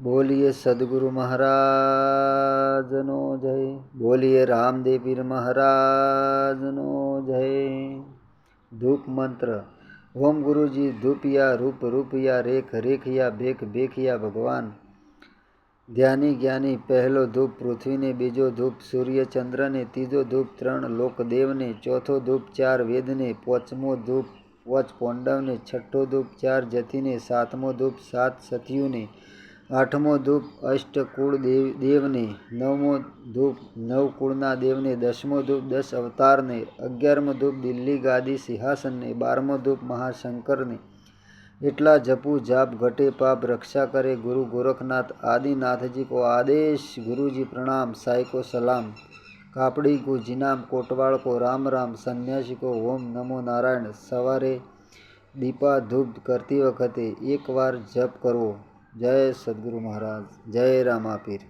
બોલીએ સદગુરુ મહારાજનો જય. બોલીએ રામદેવ મહારાજનો જય. ધૂપ મંત્ર. ઓમ ગુરુજી, ધૂપિયા રૂપ રૂપિયા, રેખ રેખિયા, ભેખ ભેખિયા ભગવાન. ધ્યાની જ્ઞાની, પહેલો ધૂપ પૃથ્વીને, બીજો ધૂપ સૂર્ય ચંદ્રને ત્રીજો ધૂપ ત્રણ લોકદેવને, ચોથો ધૂપ ચાર વેદને, પાંચમો ધૂપ પોચ પોંડવને, છઠ્ઠો ધૂપ ચાર જતીને, સાતમો ધૂપ સાત સતીયુને આઠમો ધૂપ અષ્ટકુળ દેવ, દેવને, નવમો ધૂપ નવકુળના દેવને, દસમો ધૂપ દસ અવતારને, અગિયારમો ધૂપ દિલ્હી ગાદી સિંહાસનને, બારમો ધૂપ મહાશંકરને. એટલા જપુ, જાપ, ઘટે, પાપ, રક્ષા કરે ગુરુ ગોરખનાથ, આદિનાથજી કો આદેશ, ગુરુજી પ્રણામ સાયકો સલામ. કાપડી કો જીનામ, કોટવાળ કો રામ રામ, સંન્યાસી કો ઓમ નમો નારાયણ. સવારે દીપા ધૂપ કરતી વખતે એકવાર જપ કરવો. જય સદગુરુ મહારાજ જય રામાપીર.